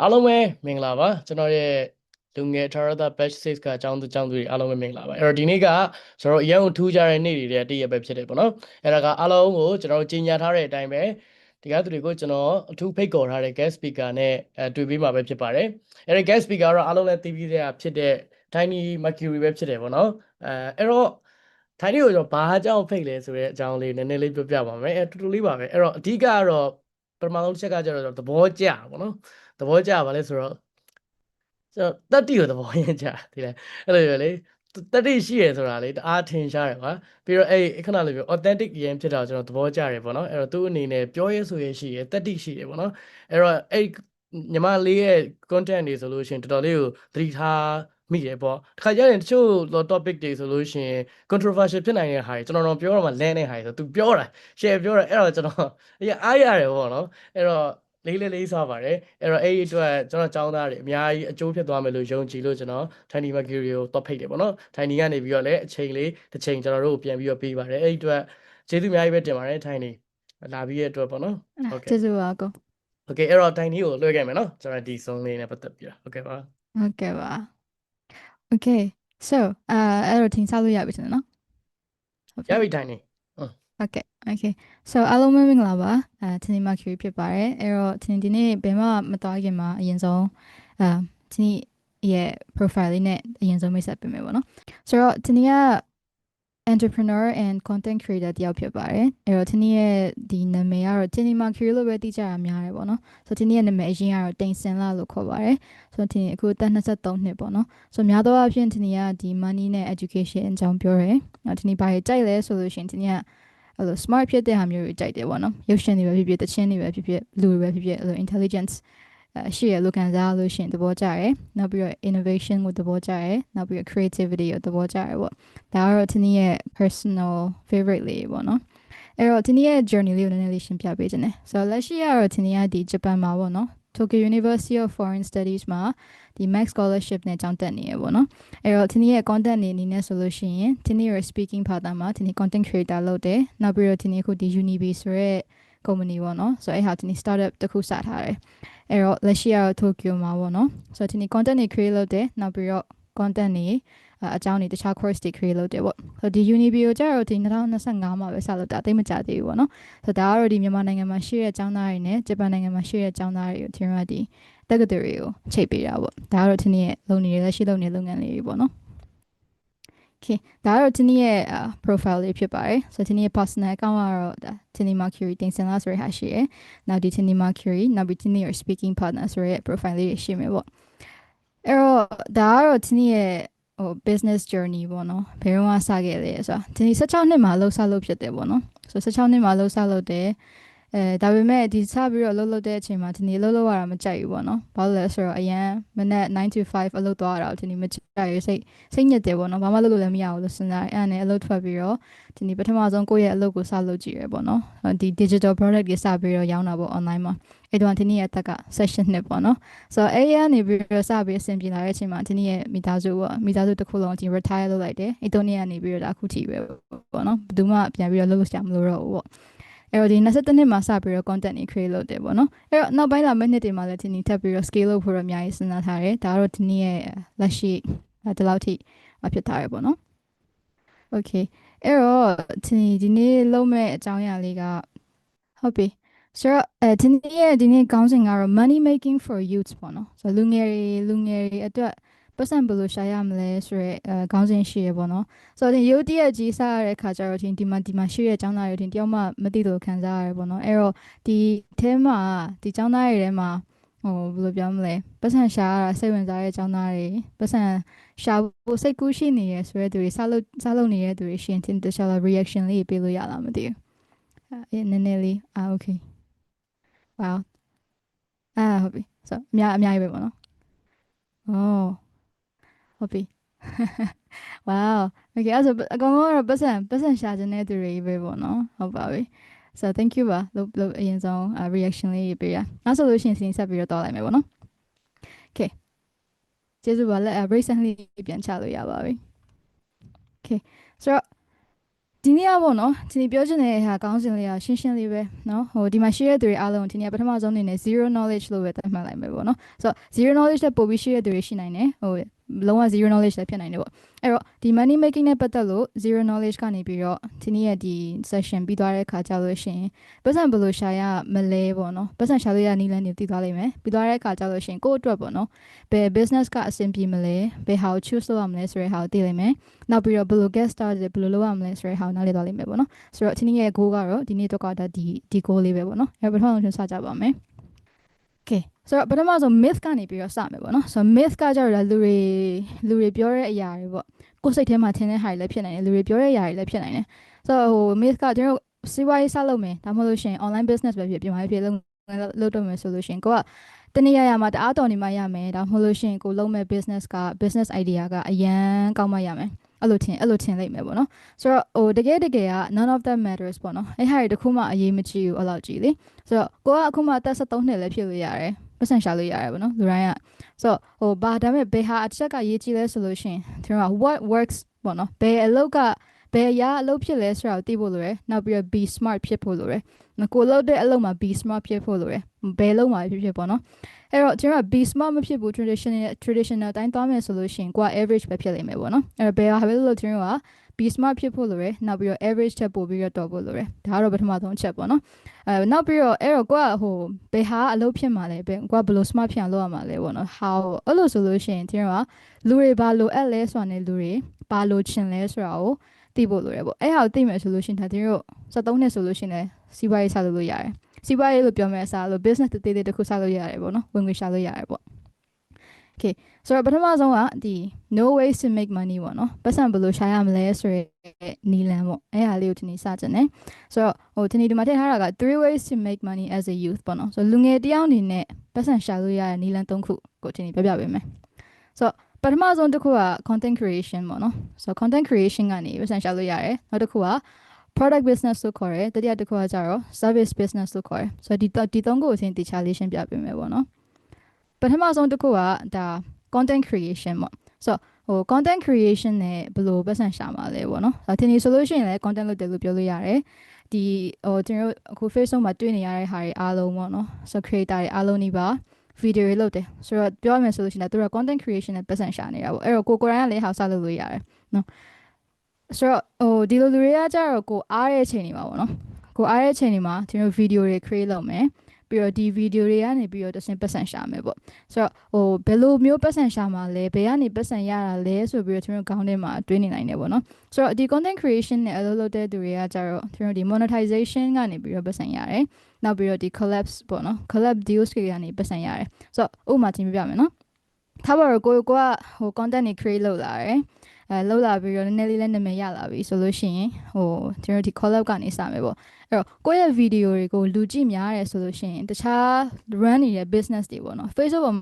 အားလုံးပဲမင်္ဂလာပါကျွန်တော်ရဲ့လူငယ် Tarata Batch 6ကအကြောင်းသူအကြောင်းသူတွေအားလုံးပဲမင်္ဂလာပါအဲ့တော့ဒီနေ့ကကျွန်တော်အရင်ကထူးခြားတဲ့နေ့တွေတည်းတည့်ရပဲဖြစ်တယ်ပေါ့နော်အဲ့ဒါကအားလုံးကိုကျွန်တော်ကြီးညာထားတဲ့အတိုင်းပဲဒီကသူတွေကိုကျွန်တော်အထူးဖိတ်ခေါ်ထားတဲ့ guest speaker နဲ့အဲတွေ့ပြီးမှာပဲဖြစ်ပါတယ်အဲ့ဒီ guest speaker ကတော့အားလုံးလည်းသိပြီးသေးတာဖြစ်တဲ့ Tiny Mercury ပဲဖြစ်တယ်ပေါ့နော်အဲအဲ့တော့ Tiny ကိုကျွန်တော်ဘာအကြောင်းဖိတ်လဲဆိုတဲ့အကြောင်းလေးနည်းနည်းလေးပြောပြပါမယ်အဲတူတူလေးပါပဲအဲ့တော့အဓိကကတော့ပထမဆုံးတစ်ချက်ကကျတော့သဘောကျပေါ့နော် သဘောကျပါလဲဆိုတော့ကျွန်တော်တတိကိုသဘောရင်ကြဒီလေအဲ့လိုပဲလေတတိရှိရဆိုတာလေတအားထင်ရှားတယ်ကွာပြီးတော့အဲ့ခဏလေးပြော authentic ရင်းဖြစ်တာကျွန်တော်သဘောကျတယ်ပေါ့နော်အဲ့တော့သူ့အနေနဲ့ပြောရဲဆိုရဲရှိရတတိရှိတယ်ပေါ့နော်အဲ့တော့အဲ့ညီမလေးရဲ့ content တွေဆိုလို့ရှိရင်တော်တော်လေးကိုသတိထားမိတယ်ပေါ့တခါကျရင်တချို့ topic တွေဆိုလို့ရှိရင် controversial ဖြစ်နိုင်တဲ့ဟာတွေကျွန်တော်တော့ပြောတော့မှလန်းတဲ့ဟာတွေဆိုသူပြောတာ share ပြောတာအဲ့တော့ကျွန်တော်အရင်အားရတယ်ပေါ့နော်အဲ့တော့ လေးလေးလေးစားပါတယ်အဲ့တော့အဲ့ဒီအတွက်ကျွန်တော်ចောင်းသားတွေအများကြီးအကျိုးဖြစ်သွားမယ်လို့ယုံကြည်လို့ကျွန်တော် Tiny Mercury ကိုတော့ဖိတ်တယ်ပေါ့နော် Tiny ကနေပြီးတော့လည်းအချိန်လေးတစ်ချိန်ကျွန်တော်တို့ပြန်ပြီးတော့ပေးပါတယ်အဲ့ဒီအတွက်ကျေးဇူးအများကြီးပဲတင်ပါတယ် Tiny လာပြီးရဲ့အတွက်ပေါ့နော်ဟုတ်ကဲ့ကျေးဇူးပါကို Okay အဲ့တော့ Tiny ကိုလွှဲခဲ့မယ်နော်ကျွန်တော်ဒီဆုံးလေးနဲ့ပတ်သက်ပြီးတော့ Okay ပါဟုတ်ကဲ့ပါ Okay so အာအဲ့တော့ထင်ရှားလို့ရပြီရှင်နော်ဟုတ်ရပြီ Tiny ဟုတ်ကဲ့ okay so အားလုံးပဲမင်္ဂလာပါအဲထင်းနီမာကျူရီဖြစ်ပါတယ်အဲ့တော့ထင်းဒီနေ့ဘယ်မှမသွားခင်မှာအရင်ဆုံးအာထင်းရဲ့ profile လေးနဲ့အရင်ဆုံးမိတ်ဆက်ပေးမယ်ပေါ့နော်ဆိုတော့ထင်းက entrepreneur and content creator တယောက်ဖြစ်ပါတယ်အဲ့တော့ထင်းရဲ့ဒီနာမည်ကတော့ Tini Mercury လို့ပဲသိကြတာများတယ်ပေါ့နော်ဆိုတော့ထင်းရဲ့နာမည်အရင်ကတော့တိန်စင်လာလို့ခေါ်ပါတယ်ဆိုတော့ထင်းအခုတက်23နှစ်ပေါ့နော်ဆိုတော့များသောအားဖြင့်ထင်းကဒီ money နဲ့ education အကြောင်းပြောတယ်အဲ့ထင်းဘာတွေကြိုက်လဲဆိုလို့ရှိရင်ထင်းက အဲ့လို smart ဖြစ်တဲ့ဟာမျိုးတွေကြိုက်တယ်ပေါ့နော်ရုပ်ရှင်တွေပဲဖြစ်ဖြစ်တခြင်းတွေပဲဖြစ်ဖြစ်လူတွေပဲဖြစ်ဖြစ်အဲ့လို intelligence အရှိရလို့ခံစားလို့ရှိရင်သဘောကျတယ်နောက်ပြီးတော့ innovation ကိုသဘောကျတယ်နောက်ပြီးတော့ creativity ကိုသဘောကျတယ်ပေါ့ဒါကတော့ဒီနေ့ရဲ့ personal favorite လေးပေါ့နော်အဲ့တော့ဒီနေ့ရဲ့ journey လေးကိုနည်းနည်းလေးရှင်းပြပေးခြင်းတယ်ဆိုတော့လက်ရှိကတော့ဒီနေ့ကဒီဂျပန်မှာပေါ့နော် Tokyo University of Foreign Studies မှာဒီ Max Scholarship နဲ့ကျောင်းတက်နေရပေါ့နော်အဲ့တော့ဒီနေ့ရဲ့ content နေအနေနဲ့ဆိုလို့ရှိရင်ဒီနေ့ရဲ့ speaking ဘာသာမှာဒီနေ့ content creator လုပ်တယ်နောက်ပြီးတော့ဒီနေ့ခုဒီ Unibi ဆိုရဲ company ပေါ့နော်ဆိုတော့အဲ့ဟာဒီနေ့ startup တစ်ခုစထားတယ်အဲ့တော့လက်ရှိကတော့ Tokyo မှာပေါ့နော်ဆိုတော့ဒီနေ့ content တွေ create လုပ်တယ်နောက်ပြီးတော့ content တွေ အကြောင်းတွေတခြား course တွေ create လုပ်တယ်ပေါ့ဆိုတော့ဒီ Unibi ကိုကျတော့ဒီ2025မှာပဲစလုပ်တာတိတ်မကြသေးဘူးပေါ့နော်ဆိုတော့ဒါကတော့ဒီမြန်မာနိုင်ငံမှာရှိတဲ့ကျောင်းသားတွေနဲ့ဂျပန်နိုင်ငံမှာရှိတဲ့ကျောင်းသားတွေကိုဒီမှာဒီတက္ကသိုလ်တွေကိုချိတ်ပေးတာပေါ့ဒါကတော့ဒီနေ့လုံနေလက်ရှိလုံနေလုပ်ငန်းလေးတွေပေါ့နော် Okay ဒါကတော့ဒီနေ့ရဲ့ profile လေးဖြစ်ပါတယ်ဆိုတော့ဒီနေ့ personal account ကတော့ဒါ Tini Mercury တင်စင်လာဆိုရဟာရှိရယ်နောက်ဒီ Tini Mercury နောက်ပြီး Tini your speaking partner ဆိုရယ် profile လေးရှိမယ်ပေါ့အဲ့တော့ဒါကတော့ဒီနေ့ရဲ့ ဟို business journey ပေါ့နော်ဘယ်တော့မှစခဲ့လဲဆိုတော့ဒီနေ့16နှစ်မှာလှုပ်ရှားလုပ်ဖြစ်တယ်ပေါ့နော်ဆိုတော့16နှစ်မှာလှုပ်ရှားလုပ်တယ်အဲဒါပေမဲ့ဒီစပြီးတော့လှုပ်လှုပ်တဲ့အချိန်မှာဒီနေ့လှုပ်လှုပ်ရတာမကြိုက်ဘူးပေါ့နော်ဘာလို့လဲဆိုတော့အရန်မနေ့9 to 5အလုပ်သွားရတာဒီနေ့မကြိုက်ရစိတ်စိတ်ညစ်တယ်ပေါ့နော်ဘာမှလုပ်လို့လည်းမရဘူးလို့စဉ်းစားတယ်အဲ့ဒါနဲ့အလုပ်ထွက်ပြီးတော့ဒီနေ့ပထမဆုံးကိုယ့်ရဲ့အလုပ်ကိုစလုပ်ကြည့်ရပေါ့နော်ဒီ digital product တွေစပြီးတော့ရောင်းတာပေါ့ online မှာ အဲ့တော့ဒီနေ့ရဲ့အသက်က session နှစ်ပေါ့နော်ဆိုတော့အဲ့ရနေပြီးတော့စပြီးအဆင်ပြေလာတဲ့အချိန်မှာဒီနေ့ရဲ့မိသားစုပေါ့မိသားစုတစ်ခုလုံးဒီ retire လုပ်လိုက်တယ်အဲ့တော့နေ့ကနေပြီးတော့ဒါအခုထိပဲပေါ့နော်ဘယ်သူမှပြန်ပြီးတော့လုပ်လို့ရှာမလို့တော့ဘူးပေါ့အဲ့တော့ဒီ22နှစ်မှာစပြီးတော့ content တွေ create လုပ်တယ်ပေါ့နော်အဲ့တော့နောက်ပိုင်းလာမယ့်နှစ်တွေမှာလည်းဒီနေ့ထပ်ပြီးတော့ scale လုပ်ဖို့တော့အများကြီးစဉ်းစားထားတယ်ဒါကတော့ဒီနေ့ရဲ့လက်ရှိဒီလောက်ထိဖြစ်ထားရပေါ့နော် okay အဲ့တော့ဒီဒီနေ့လုံးမဲ့အကြောင်းအရာလေးကဟုတ်ပြီ ဆိုတော့အဲဒီနေ့ရဲ့ဒီနေ့ခေါင်းစဉ်ကတော့ money making for youth ပေါ့နော်ဆိုတော့လူငယ်တွေလူငယ်တွေအတွက်ပတ်စံဘယ်လိုရှာရမလဲဆိုရဲအဲခေါင်းစဉ်ရှိရပေါ့နော်ဆိုတော့ဒီရုပ်တရက်ကြီးစရတဲ့ခါကျတော့ဒီမှာဒီမှာရှိရဲ့ចောင်းသားတွေဒီတယောက်မှမသိလို့ခံစားရတယ်ပေါ့နော်အဲ့တော့ဒီအဲမှာဒီចောင်းသားတွေထဲမှာဟိုဘယ်လိုပြောမလဲပတ်စံရှာရတာစိတ်ဝင်စားတဲ့ចောင်းသားတွေပတ်စံရှာဖို့စိတ်ကူးရှိနေရဆိုရဲသူတွေစားလို့စားလို့နေတဲ့သူတွေရှင်တင်တခြား reaction လေးပေးလို့ရလားမသိဘူးအဲနည်းနည်းလေးအာ okay wow အာဟုတ်ပြီဆိုအများအများကြီးပဲပေါ့နော်ဩဟုတ်ပြီ wow okay အဲ့ဆိုအကောင်ကတော့ပတ်စံပတ်စံရှာခြင်းတဲ့သူတွေပဲပေါ့နော်ဟုတ်ပါပြီ so thank you ပါလို့လို့အရင်ဆုံး reaction လေးပေးရနောက်ဆိုလို့ရှိရင်စဉ်းဆက်ပြီးတော့တောင်းလိုက်မယ်ပေါ့နော် okay ကျေးဇူးပါလက် break လေးပြန်ချလို့ရပါပြီ okay ဆိုတော့ ဒီနေ့ကပေါ့နော်ဒီနေ့ပြောချင်တဲ့ဟာကောင်းစင်လေးကရှင်းရှင်းလေးပဲနော်ဟိုဒီမှာ share တဲ့သူတွေအားလုံးဒီနေ့ကပထမဆုံးအနေနဲ့ zero knowledge လို့ပဲသတ်မှတ်လိုက်မယ်ပေါ့နော်ဆိုတော့ zero knowledge တဲ့ပို့ပြီး share တဲ့သူတွေရှိနိုင်တယ်ဟို လုံးဝ zero knowledge လည်းဖြစ်နိုင်တယ်ပေါ့အဲ့တော့ဒီ money making နဲ့ပတ်သက်လို့ zero knowledge ကနေပြီးတော့ဒီနေ့ရဲ့ဒီ session ပြီးသွားတဲ့အခါကျလို့ရှိရင်ပတ်စံဘယ်လိုရှာရမလဲပေါ့နော်ပတ်စံရှာလို့ရနည်းလမ်းတွေသိသွားလိမ့်မယ်ပြီးသွားတဲ့အခါကျလို့ရှိရင်ကိုယ့်အတွက်ပေါ့နော်ဘယ် business ကအဆင်ပြေမလဲဘယ်ဟာကို choose လုပ်ရမလဲဆိုတဲ့ဟာကိုသိလိမ့်မယ်နောက်ပြီးတော့ဘယ်လို get started ဘယ်လိုလုပ်ရမလဲဆိုတဲ့ဟာကိုနားလည်သွားလိမ့်မယ်ပေါ့နော်ဆိုတော့ဒီနေ့ရဲ့ goal ကတော့ဒီနေ့တော့ကဒါဒီဒီ goal လေးပဲပေါ့နော်အဲ့တော့ပထမဆုံးစကြပါမယ် Okay ဆိုတော့ပထမဆုံး myth ကနေပြီးတော့စမယ်ပေါ့နော်ဆိုတော့ myth ကကြတော့ဒါလူတွေလူတွေပြောတဲ့အရာတွေပေါ့ကိုယ်စိတ်ထဲမှာထင်တဲ့ဟာတွေလည်းဖြစ်နိုင်တယ်လူတွေပြောတဲ့အရာတွေလည်းဖြစ်နိုင်တယ်ဆိုတော့ဟို myth ကကျွန်တော်တို့စီးပွားရေးစလုပ်မယ်ဒါမှမဟုတ်လို့ရှိရင် online business ပဲဖြစ်ပြင်ပါဖြစ်လုပ်ငန်းလုပ်တော့မယ်ဆိုလို့ရှိရင်ကိုကတနည်းရရမှာတအားတော်နေမှရမယ်ဒါမှမဟုတ်လို့ရှိရင်ကိုလုပ်မဲ့ business က business idea ကအရန်ကောင်းမှရမယ်အဲ့လိုထင်အဲ့လိုထင်လိုက်မယ်ပေါ့နော်ဆိုတော့ဟိုတကယ်တကယ်က none of that matters ပေါ့နော်အဲ့ဟာတွေတခုမှအရေးမကြီးဘူးအဲ့လောက်ကြီးလေဆိုတော့ကိုကအခုမှတက်73နှစ်လည်းဖြစ်လို့ရတယ် ပတ်စံရှာလို့ရတယ်ပေါ့နော်လူတိုင်းကဆိုတော့ဟိုဘာဒါပေမဲ့ဘယ်ဟာအချက်ကရေးကြီးလဲဆိုလို့ရှိရင်ကျွန်တော်က what works ပေါ့နော်ဘယ်အလုပ်ကဘယ်အရာအလုပ်ဖြစ်လဲဆိုတာကိုသိဖို့လိုရယ်နောက်ပြီးတော့ be smart ဖြစ်ဖို့လိုရယ်ကိုလုပ်တဲ့အလုပ်မှာ be smart ဖြစ်ဖို့လိုရယ်ဘယ်လုပ်မှာဖြစ်ဖြစ်ပေါ့နော်အဲ့တော့ကျွန်တော်က be smart မဖြစ်ဘူး traditional traditional အတိုင်းသွားမယ်ဆိုလို့ရှိရင်ကိုက average ပဲဖြစ်လိမ့်မယ်ပေါ့နော်အဲ့တော့ဘယ်ဟာပဲလို့ကျွန်တော်က be smart ဖြစ်ဖို့လိုရယ်နောက်ပြီးတော့ average ချက်ပို့ပြီးတော့တော်ဖို့လိုရယ်ဒါကတော့ပထမဆုံးအချက်ပေါ့နော်အဲနောက်ပြီးတော့အဲ့တော့ကိုကဟိုဘယ်ဟာအလုပ်ဖြစ်မှာလဲဘယ်ကိုကဘယ်လို smart ဖြစ်အောင်လုပ်ရမှာလဲပေါ့နော် how အဲ့လိုဆိုလို့ရှိရင်ကျွန်တော်ကလူတွေဘာလိုအပ်လဲဆိုတာနဲ့လူတွေဘာလိုချင်လဲဆိုတာကိုသိဖို့လိုရယ်ပေါ့အဲ့ဟာကိုသိမယ်ဆိုလို့ရှိရင်ဒါကျွန်တော်73နှစ်ဆိုလို့ရှိရင်လည်းစီးပွားရေးစလုပ်လို့ရတယ်စီးပွားရေးလို့ပြောမယ်အစားလို့ business တသေးသေးတစ်ခုစလုပ်ရတယ်ပေါ့နော်ဝင်ငွေရှာလို့ရတယ်ပေါ့ okay ဆိုတော့ပထမဆုံးကဒီ no ways to make money ပေါ့နော်ပတ်စံဘယ်လိုရှာရမလဲဆိုရဲနီလန်ပေါ့အဲ့ဟာလေးကိုဒီနေ့စကြတယ်ဆိုတော့ဟိုဒီနေ့ဒီမှာထည့်ထားတာက3 ways to make money as a youth ပေါ့နော်ဆိုတော့လူငယ်တယောက်အနေနဲ့ပတ်စံရှာလို့ရတဲ့နီလန်၃ခုကိုဒီနေ့ပြပြပေးမယ်ဆိုတော့ပထမဆုံးတစ်ခုက content creation ပေါ့နော်ဆိုတော့ content creation ကနေပတ်စံရှာလို့ရတယ်နောက်တစ်ခုက product business လို့ခေါ်တယ်တတိယတစ်ခုကကျတော့ service business လို့ခေါ်တယ်ဆိုတော့ဒီဒီသုံးခုကိုအရင်တခြားလေးရှင်းပြပေးမယ်ပေါ့နော် ပထမဆုံးတစ်ခုကဒါ content creation ပေါ့ဆိုတော့ဟို content creation နဲ့ဘယ်လိုပတ်စံရှာမှာလဲပေါ့နော်ဒါတင်နေဆိုလို့ရှိရင်လည်း content လုပ်တယ်လို့ပြောလို့ရတယ်ဒီဟိုကျွန်တော်တို့အခု Facebook မှာတွေ့နေရတဲ့ဟာတွေအားလုံးပေါ့နော်ဆို creator တွေအားလုံးနေပါ video တွေလုပ်တယ်ဆိုတော့ပြောရမယ်ဆိုလို့ရှိရင်သူက content creation နဲ့ပတ်စံရှာနေတာပေါ့အဲ့တော့ကိုကိုရိုင်းကလည်းဟာစလုပ်လို့ရတယ်နော်ဆိုတော့ဟိုဒီလိုလူတွေကကြတော့ကိုအားတဲ့အချိန်တွေမှာပေါ့နော်ကိုအားတဲ့အချိန်တွေမှာကျွန်တော် video တွေ create လုပ်မယ် ပြီးတော့ဒီ video တွေကနေပြီးတော့တစ်ဆင့်ပတ်စံရှာမယ်ပေါ့ဆိုတော့ဟိုဘယ်လိုမျိုးပတ်စံရှာမှာလဲဘယ်ကနေပတ်စံရတာလဲဆိုပြီးတော့ကျွန်တော်ခေါင်းထဲမှာတွေးနေနိုင်တယ်ပေါ့နော်ဆိုတော့ဒီ content creation နဲ့အလုပ်လုပ်တဲ့သူတွေကကြတော့ကျွန်တော်ဒီ monetization ကနေပြီးတော့ပတ်စံရတယ်နောက်ပြီးတော့ဒီ collabs ပေါ့နော် collab deals တွေကနေပတ်စံရတယ်ဆိုတော့ဥပမာတင်ပြပြမယ်နော်ထားပါတော့ကိုကိုကဟို content တွေ create လုပ်လာတယ် အဲလောက်လာပြီးတော့နည်းနည်းလေးလည်းနာမည်ရလာပြီဆိုလို့ရှိရင်ဟိုကျွန်တော်ဒီ collab ကနေစမယ်ပေါ့အဲ့တော့ကိုယ့်ရဲ့ video တွေကိုလူကြည့်များတယ်ဆိုလို့ရှိရင်တခြား run နေတဲ့ business တွေပေါ့နော် Facebook ပေါ်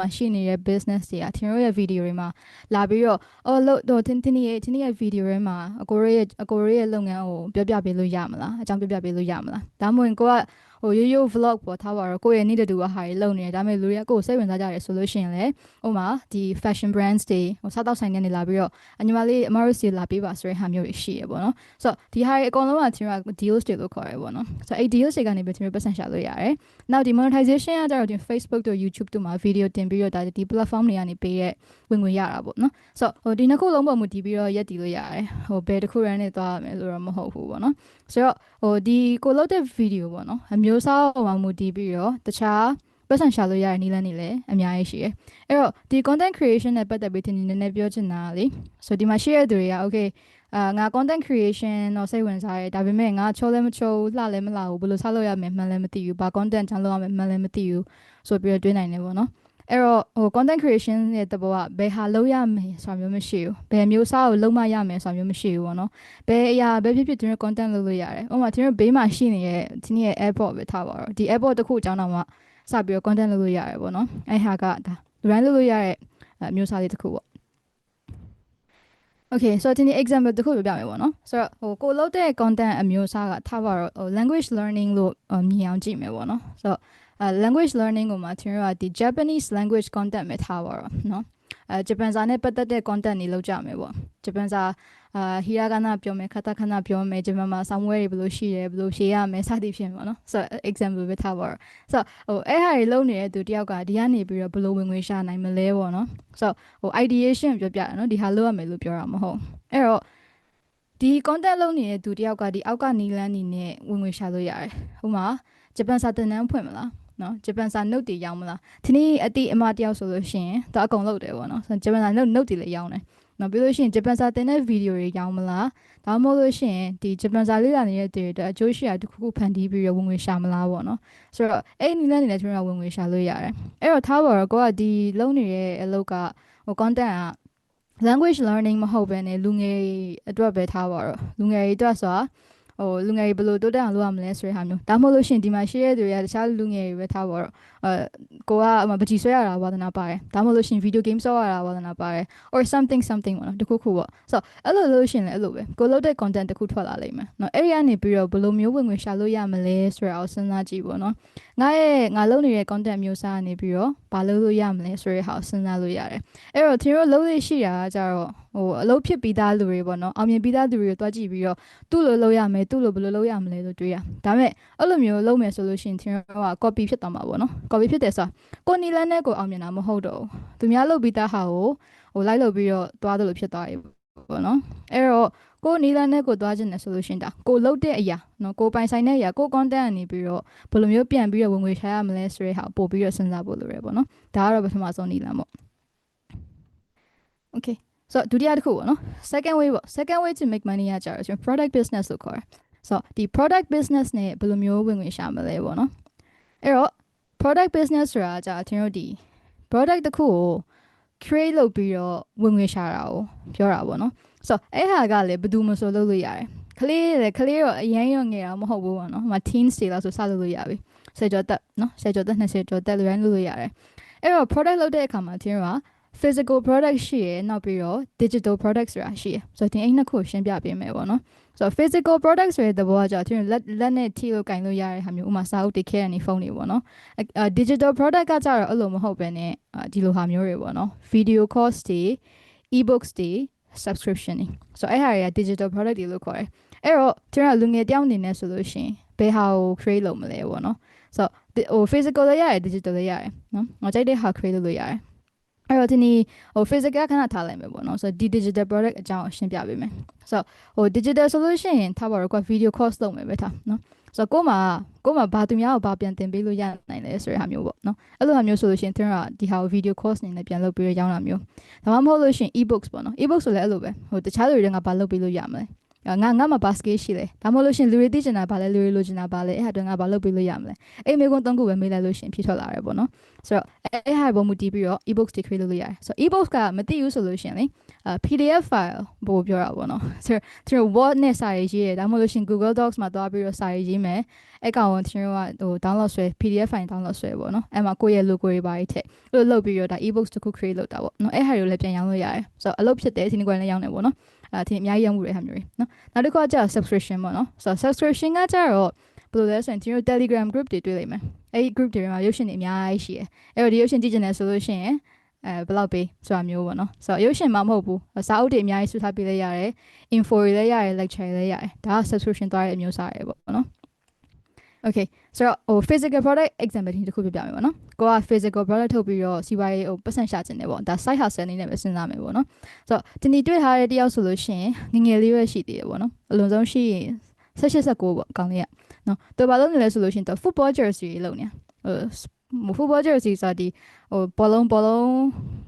မှာရှိနေတဲ့ business တွေကကျွန်တော်ရဲ့ video တွေမှာလာပြီးတော့အော်လို့တော့တင်းတင်းရဲ့တင်းရဲ့ video တွေမှာအကိုရဲ့အကိုရဲ့လုပ်ငန်းကိုပြောပြပေးလို့ရမလားအကြောင်းပြောပြပေးလို့ရမလားဒါမှမဟုတ်ကိုက ဟိုရိုးရိုး vlog ပေါ်ထားပါတော့ကိုယ့်ရဲ့နေ့တူဟာတွေလုပ်နေတယ်ဒါပေမဲ့လူတွေကကိုယ်စိတ်ဝင်စားကြတယ်ဆိုလို့ရှိရင်လည်းဥပမာဒီ fashion brands တွေဟိုစားတောက်ဆိုင်တွေနေလာပြီးတော့အညီမလေးအမတို့စီလာပေးပါဆိုတဲ့ဟာမျိုးတွေရှိရပေါ့နော်ဆိုတော့ဒီဟာတွေအကုန်လုံးကကျွန်တော် deals တွေလို့ခေါ်ရပေါ့နော်ဆိုတော့အဲ့ deals တွေကနေပြီးကျွန်တော်ပတ်စံရှာလို့ရတယ်နောက်ဒီ monetization ကကြတော့ဒီ Facebook တို့ YouTube တို့မှာ video တင်ပြီးတော့ဒါဒီ platform တွေကနေပေးတဲ့ဝင်ငွေရတာပေါ့နော်ဆိုတော့ဟိုဒီနှစ်ခုလုံးပေါ်မူတည်ပြီးတော့ရက်တည်လို့ရတယ်ဟိုဘယ်တစ်ခုရန်နဲ့သွားရမယ်လို့တော့မဟုတ်ဘူးပေါ့နော် ဆိုတော့ဟိုဒီကိုလုပ်တဲ့ video ပေါ့နော်အမျိုးအစားပေါ်မှာမူတည်ပြီးတော့တခြားပတ်စံရှာလို့ရတဲ့နည်းလမ်းတွေလည်းအများကြီးရှိတယ်။အဲ့တော့ဒီ content creation နဲ့ပတ်သက်ပြီးတင်နေနေပြောချင်တာလေ။ဆိုဒီမှာ share သူတွေက okay အာငါ content creation တော့စိတ်ဝင်စားတယ်ဒါပေမဲ့ငါချိုးလည်းမချိုးလှလည်းမလှဘူးဘယ်လိုဆောက်လို့ရမယ်မှန်လည်းမသိဘူးဘာ content ချမ်းလို့ရမယ်မှန်လည်းမသိဘူးဆိုပြီးတော့တွေးနိုင်တယ်ပေါ့နော်။ အဲ့တော့ဟို content creation ရဲ့တဘောကဘယ်ဟာလုပ်ရမယ်ဆိုတာမျိုးမရှိဘူးဘယ်မျိုးစားကိုလုပ်မှရမယ်ဆိုတာမျိုးမရှိဘူးပေါ့နော်ဘယ်အရာပဲဖြစ်ဖြစ်ကျွန်တော် content လုပ်လို့ရတယ်ဥပမာကျွန်တော်ဘေးမှာရှိနေတဲ့ဒီနေ့ရဲ့ airport ပဲထားပါတော့ဒီ airport တစ်ခုအကြောင်းတော့မှစပြီးတော့ content လုပ်လို့ရတယ်ပေါ့နော်အဲ့ဟာကဒါ run လုပ်လို့ရတဲ့အမျိုးအစားလေးတစ်ခုပေါ့ Okay so ဒီနေ့ example တစ်ခုပြပြမယ်ပေါ့နော်ဆိုတော့ဟိုကိုလုပ်တဲ့ content အမျိုးအစားကထားပါတော့ဟို language learning လို့မြင်အောင်ကြည့်မယ်ပေါ့နော်ဆိုတော့အဲ language learning ကိုမှကျွန်တော်ကဒီ Japanese language content ပဲထားပါတော့เนาะ အဲဂျပန်စာနဲ့ပတ်သက်တဲ့ content တွေလုပ်ကြမယ်ပေါ့ဂျပန်စာအာဟီရာဂနာပြောမယ်ခတာခနာပြောမယ်ဂျပန်မှာ somewhere တွေဘယ်လိုရှိတယ်ဘယ်လိုဖြေရမယ်စသည်ဖြင့်ပေါ့နော်ဆိုတော့ example ပဲထားပါတော့ဆိုတော့ဟိုအဲ့ဟာတွေလုပ်နေတဲ့သူတယောက်ကဒီကနေပြီးတော့ဘယ်လိုဝင်ငွေရှာနိုင်မလဲပေါ့နော်ဆိုတော့ဟို ideation ပြောပြတယ်နော်ဒီဟာလုပ်ရမယ်လို့ပြောတာမဟုတ်အဲ့တော့ဒီ content လုပ်နေတဲ့သူတယောက်ကဒီအောက်ကနီလန်းနေနဲ့ဝင်ငွေရှာလို့ရတယ်ဟိုမှာဂျပန်စာသင်တန်းဖွင့်မလား နော်ဂျပန်စာ note တွေရောင်းမလားဒီနေ့အတိအမတယောက်ဆိုလို့ရှိရင်သူအကုန်လုပ်တယ်ပေါ့နော်ဆိုတော့ဂျပန်စာ note note တွေလည်းရောင်းတယ်နော်ပြီးလို့ရှိရင်ဂျပန်စာသင်တဲ့ဗီဒီယိုတွေရောင်းမလားဒါမှမဟုတ်လို့ရှိရင်ဒီဂျပန်စာလေ့လာနေတဲ့သူတွေအတွက်အကျိုးရှိတာတစ်ခုခုဖန်တီးပြီးတော့ဝင်ငွေရှာမလားပေါ့နော်ဆိုတော့အဲ့ဒီနည်းနဲ့လည်းကျွန်တော်တို့ဝင်ငွေရှာလို့ရတယ်အဲ့တော့ထားပါတော့ကိုကဒီလုံးနေတဲ့အလုပ်ကဟို content က language learning မဟုတ်ဘဲနဲ့လူငယ်အတွက်ပဲထားပါတော့လူငယ်တွေအတွက်ဆိုတာ ဟိုလူငယ်တွေဘယ်လိုတိုးတက်အောင်လုပ်ရမလဲဆိုတဲ့ဟာမျိုးဒါမှမဟုတ်လို့ရှိရင်ဒီမှာရှိတဲ့သူတွေကတခြားလူငယ်တွေပဲထားပါတော့အဲကိုကဟိုမှာပကြီးဆွဲရတာဝါသနာပါတယ်ဒါမှမဟုတ်လို့ရှိရင် video game ဆော့ရတာဝါသနာပါတယ် or something something ပေါ့နော်တခုခုပေါ့ဆိုတော့အဲ့လိုလို့ရှိရင်လည်းအဲ့လိုပဲကိုလုပ်တဲ့ content တစ်ခုထွက်လာလိမ့်မယ်နော်အဲ့ဒီကနေပြီးတော့ဘယ်လိုမျိုးဝင်ငွေရှာလို့ရမလဲဆိုတာကိုစဉ်းစားကြည့်ပေါ့နော် ငါရဲ့ငါလုပ်နေတဲ့ content မျိုးစားကနေပြီးတော့ဘာလုပ်လို့ရမလဲဆိုတဲ့ဟာကိုစဉ်းစားလို့ရတယ်အဲ့တော့သင်တို့လုပ်လို့ရှိတာကကြတော့ဟိုအလုပ်ဖြစ်ပြီးသားလူတွေပေါ့နော်အောင်မြင်ပြီးသားလူတွေကိုတွားကြည့်ပြီးတော့သူ့လိုလုပ်ရမယ်သူ့လိုဘယ်လိုလုပ်ရမလဲလို့တွေးရဒါပေမဲ့အဲ့လိုမျိုးလုပ်မယ်ဆိုလို့ရှိရင်သင်တို့က copy ဖြစ်သွားမှာပေါ့နော် copy ဖြစ်တယ်ဆိုတာကိုနီလန်းနဲ့ကိုအောင်မြင်တာမဟုတ်တော့ဘူးသူများလုပ်ပြီးသားဟာကိုဟိုလိုက်လုပ်ပြီးတော့တွားတယ်လို့ဖြစ်သွားပြီပေါ့နော်အဲ့တော့ ကိုနီလန်းနဲ့ကိုတွားခြင်းနဲ့ဆိုလို့ရှိရင်ဒါကိုလုပ်တဲ့အရာနော်ကိုပိုင်ဆိုင်တဲ့အရာကို content ကနေပြီးတော့ဘယ်လိုမျိုးပြန်ပြီးတော့ဝင်ငွေရှာရမလဲဆိုတဲ့ဟာပို့ပြီးတော့စဉ်းစားဖို့လိုရပေါ့နော်ဒါကတော့ပထမဆုံးနီလန်းပေါ့ okay ဆိုတော့ဒုတိယတစ်ခုပေါ့နော် second way ပေါ့ second way to make money ကကြတော့ကျွန်တော် product business လို့ခေါ်တယ်ဆိုတော့ဒီ product business နဲ့ဘယ်လိုမျိုးဝင်ငွေရှာမလဲပေါ့နော်အဲ့တော့ product business ဆိုတာကြာကျွန်တော်တို့ဒီ product တစ်ခုကို create လုပ်ပြီးတော့ဝင်ငွေရှာတာကိုပြောတာပေါ့နော် ဆိုတော့အဲ့ဟာကလည်းဘယ်သူမှဆိုလုပ်လို့ရတယ်ကလေးလေကလေးတော့အရင်ရောငယ်တာမဟုတ်ဘူးပေါ့နော်ဟိုမှာ teens တွေလားဆိုစလုပ်လို့ရပြီဆယ်ကျော်တက်နော်ဆယ်ကျော်တက်20ကျော်တက်လူတိုင်းလုပ်လို့ရတယ်အဲ့တော့ product လုပ်တဲ့အခါမှာကျွန်တော်က physical product ရှိရယ်နောက်ပြီးတော့ digital product ဆိုတာရှိရယ်ဆိုတော့ဒီအဲ့နှစ်ခုကိုရှင်းပြပေးမယ်ပေါ့နော်ဆိုတော့ physical product ဆိုတဲ့သဘောကကြောင့်ကျွန်တော်လက်လက်နဲ့ထိလို့ကင်လို့ရတဲ့ဟာမျိုးဥမာစာအုပ်တွေခဲရနေဖုန်းတွေပေါ့နော်အဲ digital product ကကြတော့အဲ့လိုမဟုတ်ပဲねဒီလိုဟာမျိုးတွေပေါ့နော် video course တွေ e-books တွေ subscription တွေဆိုတော့အဲ့ဟာတွေက digital product တွေလို့ခေါ်တယ်အဲ့တော့ကျွန်တော်လူငယ်တယောက်အနေနဲ့ဆိုလို့ရှိရင်ဘယ်ဟာကို create လုပ်မလဲပေါ့နော်ဆိုတော့ဟို physical လည်းရတယ် digital လည်းရတယ်နော်ငါကြိုက်တဲ့ဟာ create လုပ်လို့ရတယ်အဲ့တော့ဒီနေ့ဟို physical ခဏထားလိုက်မယ်ပေါ့နော်ဆိုတော့ဒီ digital product အကြောင်းရှင်းပြပေးမယ်ဆိုတော့ဟို digital solution ထားပါတော့ကွာ video course လုပ်မယ်ပဲထားနော် ဆိုတော့ကို့မှာကို့မှာဘာသူများကိုဘာပြန်တင်ပေးလို့ရနိုင်လဲဆိုတဲ့ဟာမျိုးပေါ့နော်အဲ့လိုဟာမျိုးဆိုလို့ရှိရင်သင်ကဒီဟာကို video course အနေနဲ့ပြန်လုပ်ပြီးရရောင်းတာမျိုးဒါမှမဟုတ်လို့ရှိရင် e-books ပေါ့နော် e-books ဆိုလည်းအဲ့လိုပဲဟိုတခြားလူတွေကငါဘာလုပ်ပေးလို့ရမလဲ ငါငါမှာ basket ရှိတယ်ဒါမှမဟုတ်လို့ရှင်လူတွေသိချင်တာဗာလဲလူတွေလိုချင်တာဗာလဲအဲ့ဟာတွေငါဘာလုပ်ပေးလို့ရမလဲအဲ့မေကွန်းသုံးခုပဲမေးလိုက်လို့ရှင်ဖြေထွက်လာတယ်ပေါ့နော်ဆိုတော့အဲ့ဟာပုံမူတည်ပြီးတော့ e-books တွေ create လုပ်လို့ရတယ်ဆိုတော့ e-books ကမသိဘူးဆိုလို့ရှင်လေအာ PDF file ပို့ပြောတာပေါ့နော်ဆိုတော့သူတို့ Word နဲ့စာရေးရေးတယ်ဒါမှမဟုတ်လို့ရှင် Google Docs မှာသွားပြီးတော့စာရေးရေးမယ်အဲ့ကောင်ကိုသူတို့ကဟို download ဆွဲ PDF file download ဆွဲပေါ့နော်အဲ့မှာကိုယ့်ရဲ့ logo တွေပါထည့်လို့လုပ်ပြီးတော့ဒါ e-books တစ်ခု create လုပ်တာပေါ့နော်အဲ့ဟာတွေကိုလည်းပြန်ရောင်းလို့ရတယ်ဆိုတော့အလုပ်ဖြစ်တယ်ဒီနေ့ကွယ်လည်းရောင်းတယ်ပေါ့နော် အဲဒီအများကြီးရောင်းမှုတွေဟာမျိုးတွေနော်နောက်တစ်ခုကကျတော့ subscription ပေါ့နော်ဆိုတော့ subscription ကကျတော့ဘယ်လိုလဲဆိုရင်ကျွန်တော် Telegram group တွေတွေ့လိမ့်မယ်အဲ့ဒီ group တွေမှာရုပ်ရှင်တွေအများကြီးရှိတယ်အဲ့တော့ဒီရုပ်ရှင်ကြည့်ချင်တယ်ဆိုလို့ရှိရင်အဲဘယ်လောက်ပေးဆိုတာမျိုးပေါ့နော်ဆိုတော့ရုပ်ရှင်မှမဟုတ်ဘူးစာအုပ်တွေအများကြီးစုထားပေးလိုက်ရတယ် info တွေလည်းရတယ် lecture တွေလည်းရတယ်ဒါက subscription သွားတဲ့အမျိုးအစားတွေပေါ့နော် Okay ဆိုတော့ဟို physical product example တစ်ခုပြပြမယ်ပေါ့နော်ကိုက physical product ထုတ်ပြီးတော့စီးပွားရေးဟိုပတ်စံရှာခြင်းတယ်ပေါ့ဒါ side hustle အနေနဲ့ပဲစဉ်းစားမယ်ပေါ့နော်ဆိုတော့ဒီနေ့တွေ့ထားတဲ့တယောက်ဆိုလို့ရှိရင်ငငယ်လေးပဲရှိသေးတယ်ပေါ့နော်အလွန်ဆုံးရှိရင်16 19ပေါ့အကောင်းလေးကနော်သူဘာလုပ်နေလဲဆိုလို့ရှိရင်သူ football jersey တွေလုပ်နေဟို football jersey ဆိုတာဒီဟိုဘောလုံးဘောလုံး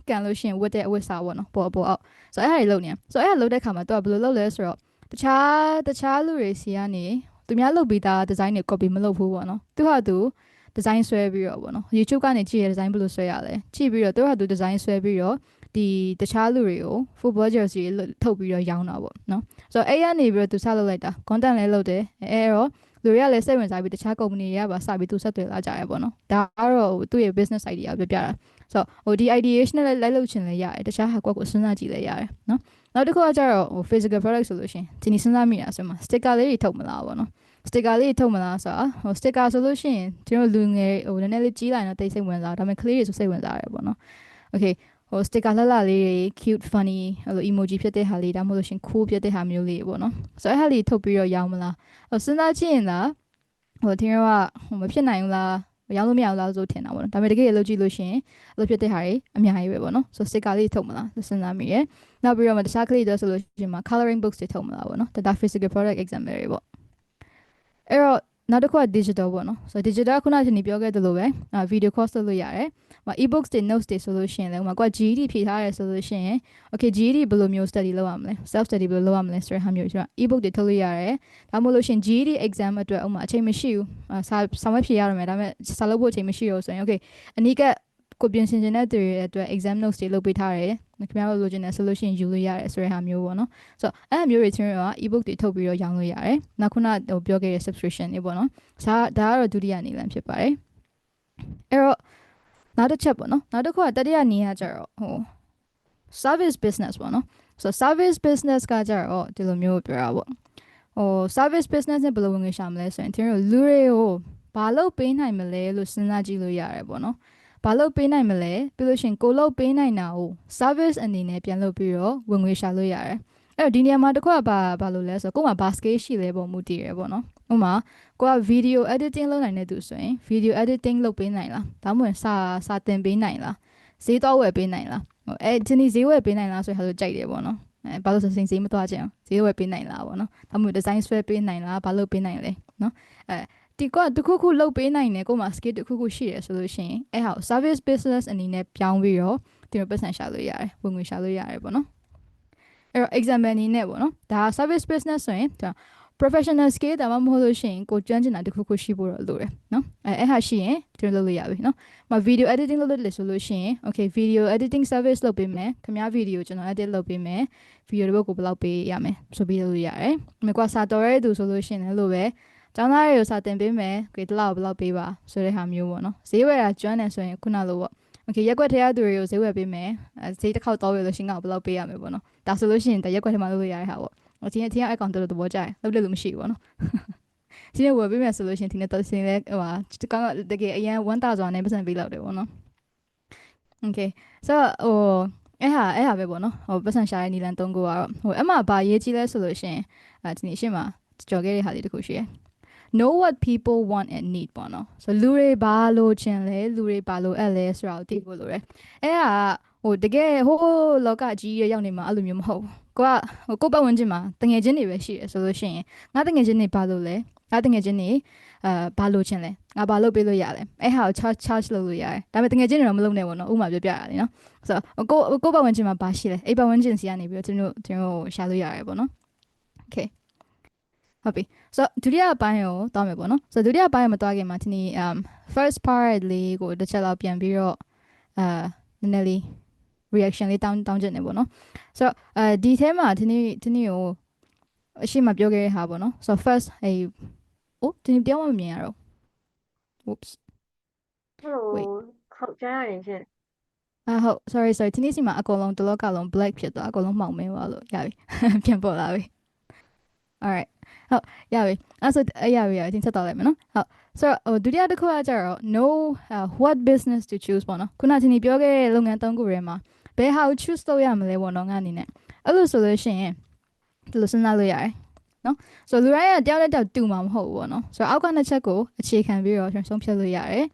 ကန်လို့ရှိရင်ဝတ်တဲ့အဝတ်စားပေါ့နော်ပေါ်ပေါ်အောက်ဆိုတော့အဲ့ဒါတွေလုပ်နေဆိုတော့အဲ့ဒါလုပ်တဲ့ခါမှာသူကဘယ်လိုလုပ်လဲဆိုတော့တခြားတခြားလူတွေစီကနေ သူများလုပ်ပြီးသားဒီဇိုင်းတွေ copy မလုပ်ဘူးပေါ့နော်သူဟာသူဒီဇိုင်းဆွဲပြီးတော့ပေါ့နော် YouTube ကနေကြည့်ရဒီဇိုင်းဘယ်လိုဆွဲရလဲကြည့်ပြီးတော့သူဟာသူဒီဇိုင်းဆွဲပြီးတော့ဒီတခြားလူတွေကို football jersey ထုတ်ပြီးတော့ရောင်းတာပေါ့နော်ဆိုတော့အဲ့ရနေပြီးတော့သူစလုပ်လိုက်တာ content လည်းလုပ်တယ်အဲအဲ့တော့လူတွေကလည်းစိတ်ဝင်စားပြီးတခြား company တွေကပါစပြီးသူဆက်သွယ်လာကြရပေါ့နော်ဒါကတော့သူ့ရဲ့ business idea ကိုပြောပြတာဆိုတော့ဟိုဒီ ideation နဲ့လိုက်လုပ်ချင်လည်းရတယ်တခြားဟာကွက်ကိုစဉ်းစားကြည့်လည်းရတယ်နော် နောက်တစ်ခုကကျတော့ဟို physical product ဆိုလို့ရှိရင်ဒီနေ့စဉ်းစားမိတာဆိုမှ sticker လေးတွေထုတ်မလားပေါ့နော် sticker လေးထုတ်မလားဆိုတာဟို sticker ဆိုလို့ရှိရင်ကျွန်တော်လူငယ်ဟိုနည်းနည်းလေးကြီးလာရင်တော့တိတ်စိတ်ဝင်စားဒါပေမဲ့ကလေးတွေဆိုစိတ်ဝင်စားရတယ်ပေါ့နော် okay ဟဟို sticker လှလှလေးတွေ cute funny အဲ့လို emoji ဖြစ်တဲ့ဟာလေးဒါမှမဟုတ်လို့ရှရင် cool ဖြစ်တဲ့ဟာမျိုးလေးပေါ့နော်ဆိုတော့အဲ့ဟာလေးထုတ်ပြီးတော့ရောင်းမလားဟိုစဉ်းစားကြည့်ရင်လားဟိုတင်ရောကဟိုမဖြစ်နိုင်ဘူးလား ရောင်းလို့မရဘူးလားဆိုထင်တာပေါ့နော်ဒါပေမဲ့တကယ်အလုပ်ကြည့်လို့ရှရင်အလုပ်ဖြစ်တဲ့ဟာတွေအများကြီးပဲပေါ့နော်ဆို sticker လေးထုတ်မလားစဉ်းစားမိရယ်နောက်ပြီးတော့မှတခြားကလေးတွေဆိုလို့ရှရင်မှာ coloring books တွေထုတ်မလားပေါ့နော်ဒါ physical product example တွေပေါ့အဲ့တော့ နောက်တစ်ခုက digital ပေါ့နော်ဆိုတော့ digital ကခုနကရှင်ပြောခဲ့သလိုပဲအာ video course လုပ်လို့ရတယ်ဟို e-books တွေ notes တွေဆိုလို့ရှိရင်လည်းဟိုမှာကိုက GED ဖြည့်ထားရဲဆိုလို့ရှိရင် okay GED ဘယ်လိုမျိုး study လုပ်ရမလဲ self study ဘယ်လိုလုပ်ရမလဲဆိုတဲ့ဟာမျိုးကျွန်တော် e-book တွေထုတ်လို့ရတယ်ဒါမှမဟုတ်လို့ရှိရင် GED exam အတွက်ဥမာအချိန်မရှိဘူးအာစာစာမဖြေရတော့မယ်ဒါပေမဲ့စာလုပ်ဖို့အချိန်မရှိတော့ဆိုရင် okay အနိကကိုပြင်ဆင်ခြင်းတဲ့သူတွေအတွက် exam notes တွေလုပ်ပေးထားတယ် ခင်ဗျားတို့လိုချင်တဲ့ solution ယူလို့ရတယ်ဆိုတဲ့ဟာမျိုးပေါ့နော်ဆိုတော့အဲ့အမျိုးတွေချင်းရော e-book တွေထုတ်ပြီးတော့ရောင်းလို့ရတယ်နောက်ခုနဟိုပြောခဲ့တဲ့ subscription တွေပေါ့နော်ဒါဒါကတော့ဒုတိယနည်းလမ်းဖြစ်ပါတယ်အဲ့တော့နောက်တစ်ချက်ပေါ့နော်နောက်တစ်ခုကတတိယနည်းကကြတော့ဟို service business ပေါ့နော်ဆိုတော့ service business ကကြတော့ဒီလိုမျိုးပြောတာပေါ့ဟို service business နဲ့ဘယ်လိုဝင်ငွေရှာမလဲဆိုရင်သူတို့လူတွေကိုဘာလို့ပေးနိုင်မလဲလို့စဉ်းစားကြည့်လို့ရတယ်ပေါ့နော် ဘာလို့ပေးနိုင်မလဲပြီးလို့ရှရင်ကိုလို့ပေးနိုင်တာကို service အနေနဲ့ပြန်လုပ်ပြီးတော့ဝင်ငွေရှာလို့ရတယ်အဲ့တော့ဒီနေရာမှာတစ်ခုကဘာဘာလို့လဲဆိုတော့ကိုယ်မှာ basket ရှိလဲပုံမူတည်ရပေါ့နော်ဥပမာကိုက video editing လုပ်နိုင်တဲ့သူဆိုရင် video editing လုပ်ပေးနိုင်လားဒါမှမဟုတ်စာစာသင်ပေးနိုင်လားဈေးတော့ဝယ်ပေးနိုင်လားဟိုအဲဒီနေ့ဈေးဝယ်ပေးနိုင်လားဆိုရင်ဟာဆိုကြိုက်တယ်ပေါ့နော်အဲဘာလို့ဆိုစိန်ဈေးမသွားချင်အောင်ဈေးဝယ်ပေးနိုင်လားပေါ့နော်ဒါမှမဟုတ် design ဆွဲပေးနိုင်လားဘာလို့ပေးနိုင်လဲနော်အဲ ဒီကတခုခုလုပ်ပေးနိုင်တယ်ကိုမှ skill တခုခုရှိတယ်ဆိုလို့ရှိရင်အဲဟာ service business အနေနဲ့ပြောင်းပြီးတော့ဒီလိုပတ်စံရှာလို့ရတယ်ဝင်ငွေရှာလို့ရတယ်ပေါ့နော်အဲ့တော့ example အနေနဲ့ပေါ့နော်ဒါ service business ဆိုရင်ဒါ professional skill ဒါမှမဟုတ်လို့ရှိရင်ကိုကျွမ်းကျင်တာတခုခုရှိဖို့တော့လိုတယ်နော်အဲအဲ့ဟာရှိရင်ဒီလိုလုပ်လို့ရပြီနော်မ video editing လုပ်လို့လေဆိုလို့ရှိရင် okay video editing service လုပ်ပေးမယ်ခင်ဗျား video ကျွန်တော် edit လုပ်ပေးမယ် video တစ်ပုဒ်ကိုဘယ်လောက်ပေးရမယ်ဆိုပြီးလုပ်လို့ရတယ်။မြကွာစာတော်ရဲသူဆိုလို့ရှိရင်လည်းလို့ပဲ ကျောင်းသားတွေကိုစာတင်ပေးမယ်။ကြွေတစ်လောက်ဘယ်လောက်ပေးပါဆိုတဲ့ဟာမျိုးပေါ့နော်။ဈေးဝယ်တာကျွမ်းတယ်ဆိုရင်ခုနလိုပေါ့။ okay ရက်ွက်ထဲရသူတွေကိုဈေးဝယ်ပေးမယ်။အဲဈေးတစ်ခေါက်တော့ရလို့ရှိရင်ကဘယ်လောက်ပေးရမယ်ပေါ့နော်။ဒါဆိုလို့ရှိရင်တရက်ွက်ထဲမှာလုပ်လို့ရတဲ့ဟာပေါ့။အချင်းအချင်းအကောင့်တော်တော်သဘောကျတယ်။လုပ်လို့လို့မရှိဘူးပေါ့နော်။ဒီနေ့ဝယ်ပေးမယ်ဆိုလို့ရှိရင်ဒီနေ့တော့စင်လဲဟိုဟာကောင်းတကယ်အရန်1000စွာနဲ့ပတ်စံပေးလောက်တယ်ပေါ့နော်။ okay ဆိုတော့ဟိုအဲ့ဟာအဲ့ဟာပဲပေါ့နော်ဟိုပတ်စံရှာတဲ့နီလန်၃ခုကတော့ဟိုအဲ့မှာဘာရေးကြီးလဲဆိုလို့ရှင်အဲဒီနေ့ရှင်းမှာကြော်ခဲ့တဲ့ဟာလေးတစ်ခုရှိရယ် know what people want and need ပေါ့နော်ဆိုလူတွေဘာလို့ချင်လဲလူတွေဘာလို့အပ်လဲဆိုတာကိုသိဖို့လိုတယ်အဲ့ဟာဟိုတကယ်ဟိုလောကကြီးရရောက်နေမှာအဲ့လိုမျိုးမဟုတ်ဘူးကိုကဟိုကိုပတ်ဝန်းကျင်မှာတငယ်ချင်းတွေပဲရှိရဆိုလို့ရှိရင်ငါတငယ်ချင်းတွေဘာလို့လဲငါတငယ်ချင်းတွေအာဘာလို့ချင်လဲငါဘာလို့ပေးလို့ရလဲအဲ့ဟာကို charge charge လုပ်လို့ရတယ်ဒါပေမဲ့တငယ်ချင်းတွေတော့မလုပ်နဲ့ပေါ့နော်ဥပမာပြောပြရလေနော်ဆိုတော့ကိုကိုပတ်ဝန်းကျင်မှာဘာရှိလဲအဲ့ပတ်ဝန်းကျင်စီကနေပြီးတော့ကျွန်တော်ကျွန်တော်ရှာလို့ရတယ်ပေါ့နော် okay ဟုတ်ပြီဆိုတော့ဒုတိယအပိုင်းကိုတောင်းမယ်ပေါ့နော်ဆိုတော့ဒုတိယအပိုင်းကိုမသွားခင်မှာဒီနေ့ um first part လေးကိုတစ်ချက်လောက်ပြန်ပြီးတော့အာနည်းနည်းလေး reaction လေးတောင်းတောင်းချက်နေပေါ့နော်ဆိုတော့အဲဒီထဲမှာဒီနေ့ဒီနေ့ကိုအရှိမပြောခဲ့တဲ့ဟာပေါ့နော်ဆိုတော့ first အဲအိုးဒီနေ့ပြောင်းမမြင်ရတော့ whoops ဟယ်လို Wait. ဟုတ်ကြားရတယ်ရှင်အာဟုတ် sorry sorry ဒီနေ့စီမှာအကုန်လုံးတစ်လောကလုံး black ဖြစ်သွားအကုန်လုံးမှောင်မင်းသွားလို့ရပြီပြန်ပေါ်လာပြီ alright ဟုတ်ရပြီအဲ့ဆိုအဲ့ရပြီရပြီတင်ဆက်တော့လိုက်မယ်နော်ဟုတ်ဆိုတော့ဟိုဒုတိယတစ်ခုကကြတော့ know uh, what business to choose ပေါ့နော်ခုနကဒီနေ့ပြောခဲ့တဲ့လုပ်ငန်းသုံးခုထဲမှာဘယ်ဟာကို choose လုပ်ရမလဲပေါ့နော်ငါအနေနဲ့အဲ့လိုဆိုလို့ရှိရင်ဒီလိုစဉ်းစားလို့ရတယ်နော်ဆိုတော့လူတိုင်းကတယောက်နဲ့တယောက်တူမှာမဟုတ်ဘူးပေါ့နော်ဆိုတော့အောက်ကနှစ်ချက်ကိုအခြေခံပြီးတော့ကျွန်တော်ဆုံးဖြတ်လို့ရတယ်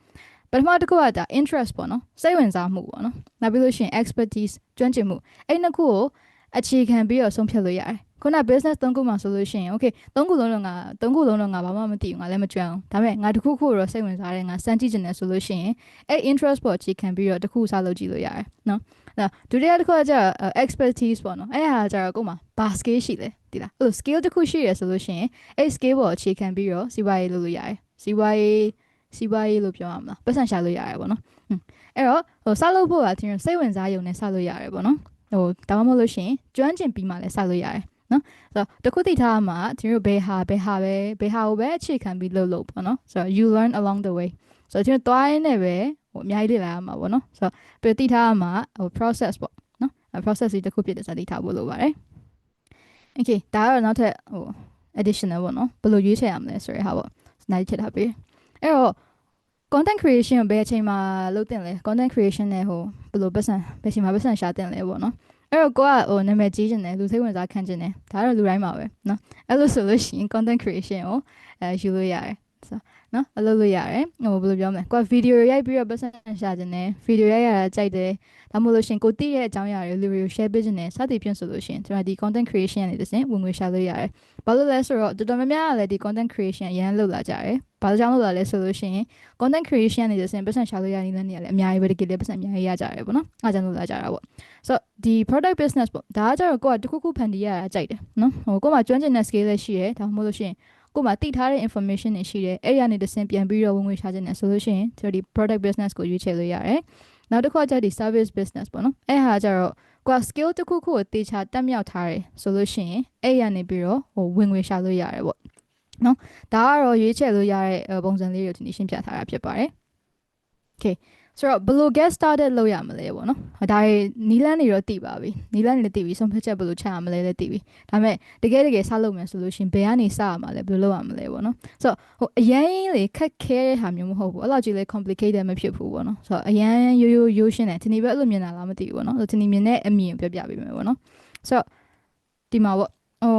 ပထမတစ်ခုကဒါ interest ပေါ့နော်စိတ်ဝင်စားမှုပေါ့နော်နောက်ပြီးလို့ရှိရင် expertise ကျွမ်းကျင်မှုအဲ့နှစ်ခုကိုအခြေခံပြီးတော့ဆုံးဖြတ်လို့ရတယ် ခုန business သုံးခုမှာဆိုလို့ရှိရင် okay သုံးခုလုံးတော့ငါသုံးခုလုံးတော့ငါဘာမှမသိဘူးငါလည်းမကျွမ်းဘူးဒါပေမဲ့ငါတစ်ခုခုတော့စိတ်ဝင်စားတယ်ငါစမ်းကြည့်ချင်တယ်ဆိုလို့ရှိရင်အဲ့ interest ပေါ်အခြေခံပြီးတော့တစ်ခုစားလုပ်ကြည့်လို့ရတယ်နော်အဲ့ဒါဒုတိယတစ်ခုကကျတော့ expertise ပေါ့နော်အဲ့ဟာကျတော့ကိုယ်မှာဘာ skill ရှိလဲဒီလားအဲ့လို skill တစ်ခုရှိရဆိုလို့ရှိရင်အဲ့ skill ပေါ်အခြေခံပြီးတော့စီးပွားရေးလုပ်လို့ရတယ်စီးပွားရေးစီးပွားရေးလို့ပြောရမလားပတ်စံရှာလို့ရတယ်ပေါ့နော်ဟွန်းအဲ့တော့ဟိုစလုပ်ဖို့ကသင်စိတ်ဝင်စားရုံနဲ့စလို့ရတယ်ပေါ့နော်ဟိုဒါမှမဟုတ်လို့ရှိရင်ကျွမ်းကျင်ပြီးမှလည်းစလို့ရတယ် နော်ဆိုတော့တခုသိထားရမှာသင်တို့ဘယ်ဟာဘယ်ဟာပဲဘယ်ဟာကိုပဲအခြေခံပြီးလုပ်လို့ပေါ့နော်ဆိုတော့ you learn along the way ဆိုတော့သင်တို့တွားရင်းနဲ့ပဲဟိုအများကြီးလေ့လာရမှာပေါ့နော်ဆိုတော့ပြီးသိထားရမှာဟို process ပေါ့နော်အဲ process ကြီးတစ်ခုဖြစ်တဲ့စာသိထားဖို့လိုပါတယ် okay ဒါကတော့နောက်ထပ်ဟို additional ပေါ့နော်ဘယ်လိုရွေးချယ်ရမလဲဆိုတဲ့ဟာပေါ့နိုင်ချက်ထားပြီအဲ့တော့ content creation ကိုဘယ်အချိန်မှာလုပ်တင်လဲ content creation နဲ့ဟိုဘယ်လိုပတ်စံဘယ်အချိန်မှာပတ်စံရှာတင်လဲပေါ့နော် အဲ့တော့ကိုကဟိုနာမည်ကြီးချင်တယ်လူစိတ်ဝင်စားခံချင်တယ်ဒါတော့လူတိုင်းမှာပဲနော်အဲ့လိုဆိုလို့ရှိရင် content creation ကိုအဲယူလို့ရတယ်ဆို နော်အလုပ်လို့ရတယ်ဟိုဘယ်လိုပြောမလဲကိုကဗီဒီယိုရိုက်ပြီးတော့ပတ်စံရှာချင်တယ်ဗီဒီယိုရိုက်ရတာကြိုက်တယ်ဒါမှမဟုတ်လို့ရှိရင်ကိုတည့်ရဲ့အကြောင်းအရာတွေလူတွေကို share ပေးချင်တယ်စသည်ဖြင့်ဆိုလို့ရှိရင်ကျွန်တော်ဒီ content creation နဲ့တစ်စင်ဝင်ငွေရှာလို့ရတယ်ဘာလို့လဲဆိုတော့တော်တော်များများကလည်းဒီ content creation အရင်လုပ်လာကြတယ်ဘာလို့ကြောင့်လုပ်လာလဲဆိုလို့ရှိရင် content creation နဲ့တစ်စင်ပတ်စံရှာလို့ရနေတဲ့နေရာလည်းအများကြီးပဲတကယ်လည်းပတ်စံအများကြီးရကြတယ်ပေါ့နော်အားကြောင့်လုပ်လာကြတာပေါ့ဆိုတော့ဒီ product business ပေါ့ဒါကကြတော့ကိုကတစ်ခုခုဖန်တီးရတာကြိုက်တယ်နော်ဟိုကိုကမှကျွမ်းကျင်တဲ့ skill လည်းရှိတယ်ဒါမှမဟုတ်လို့ရှိရင် ကိုမှတိထားတဲ့ information တွေရှိတယ်အဲ့ဒီကနေတစ်စင်ပြန်ပြီးတော့ဝင်ငွေရှာခြင်းနဲ့ဆိုလို့ရှိရင်ကျွန်တော်ဒီ product business ကိုရွေးချယ်လို့ရတယ်နောက်တစ်ခုကကြဒီ service business ပေါ့နော်အဲ့ဟာကြတော့ကိုက skill တစ်ခုခုကိုတေချာတက်မြောက်ထားတယ်ဆိုလို့ရှိရင်အဲ့ဒီကနေပြီးတော့ဟိုဝင်ငွေရှာလို့ရတယ်ပေါ့နော်ဒါကတော့ရွေးချယ်လို့ရတဲ့အဲပုံစံလေးတွေကိုဒီနေ့ရှင်းပြထားတာဖြစ်ပါတယ် Okay ဆိုတော့ဘယ်လို get started လုပ်ရမလဲပေါ့နော်။ဒါတွေနီလန်းတွေတော့တည်ပါပြီ။နီလန်းတွေလည်းတည်ပြီဆုံးဖြတ်ချက်ဘယ်လိုချရမလဲလည်းတည်ပြီ။ဒါပေမဲ့တကယ်တကယ်စလုပ်မယ်ဆိုလို့ရှရင်ဘယ်ကနေစရမှာလဲဘယ်လိုလုပ်ရမလဲပေါ့နော်။ဆိုတော့ဟိုအရင်လေခက်ခဲတဲ့ဟာမျိုးမဟုတ်ဘူး။အဲ့လောက်ကြီးလေ complicated မဖြစ်ဘူးပေါ့နော်။ဆိုတော့အရင်ရိုးရိုးရိုးရှင်းတယ်။ဒီနေ့ပဲအဲ့လိုမြင်တာလားမသိဘူးပေါ့နော်။ဆိုတော့ဒီနေ့မြင်တဲ့အမြင်ကိုပြောပြပေးမယ်ပေါ့နော်။ဆိုတော့ဒီမှာပေါ့ဟို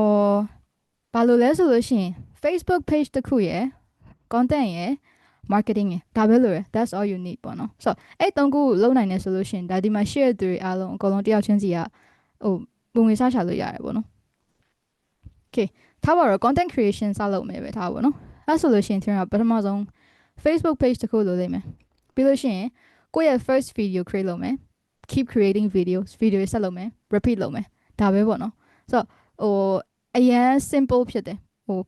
ဘာလို့လဲဆိုလို့ရှရင် Facebook page တစ်ခုရယ် content ရယ် marketing ရယ်ဒါပဲလို့ရယ် that's all you need ပေါ့နော်ဆိုတော့အဲ့သုံးခုလုံးနိုင်နေဆိုလို့ရှရင်ဒါဒီမှာ share သူတွေအားလုံးအကုန်လုံးတယောက်ချင်းစီကဟိုပုံငွေစားချလို့ရတယ်ပေါ့နော် okay ထားပါတော့ content creation စလုပ်မယ်ပဲထားပါပေါ့နော်အဲ့ဆိုလို့ရှရင်ကျွန်တော်ပထမဆုံး Facebook page တစ်ခုလိုလိမ့်မယ်ပြီးလို့ရှရင်ကိုယ့်ရဲ့ first video create လုပ်မယ် keep creating videos video ဆက်လုပ်မယ် repeat လုပ်မယ်ဒါပဲပေါ့နော်ဆိုတော့ဟိုအရင် simple ဖြစ်တယ်ဟို